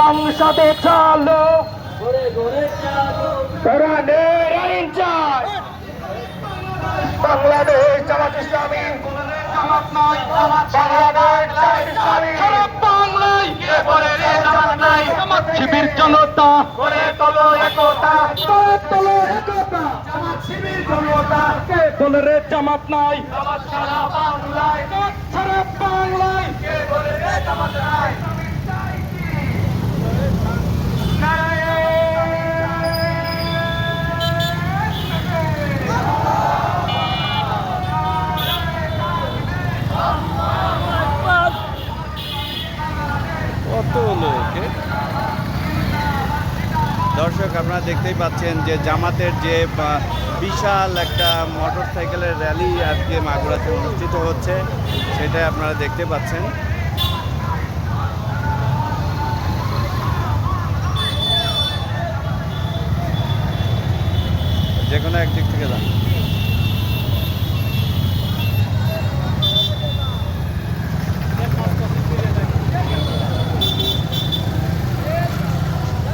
সংসদে চলো। কোরআনের আইন চাই বাংলাদেশ জামাত ইসলামী। শিবির জনতা। করে তোলো একতা। তোলো একতা। শিবির জনতা কে রে জামাত নাই সারা বাংলায়। সারা বাংলায়। কে বলে রে জামাত নাই দর্শক, আপনারা দেখতেই পাচ্ছেন যে জামাতের যে বিশাল একটা মোটর সাইকেলের র্যালি আজকে মাগুরাতে অনুষ্ঠিত হচ্ছে, সেটাই আপনারা দেখতে পাচ্ছেন। যে কোনো একদিক থেকে যান জামাত নয় বাংলাদেশ জামাত ইসলামী সারা বাংলায় কে বলে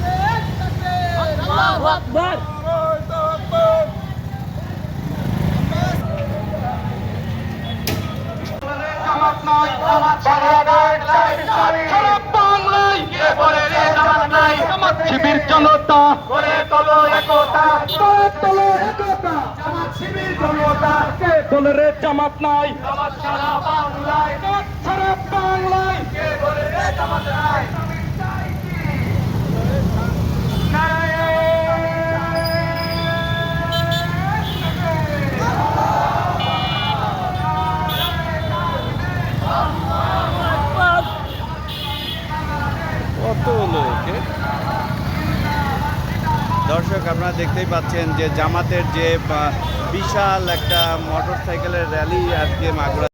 রে জামাত নাই জামাত শিবির জনতা করে তোলো একতা। করে তোলো একতা। জামাত শিবির জনতা। কে? বলে রে জামাত নাই। জামাত সারা বাংলায়। সারা লোকে দর্শক, আপনারা দেখতেই পাচ্ছেন যে জামাতের যে বিশাল একটা মোটর সাইকেলের র্যালি আজকে মাগুরা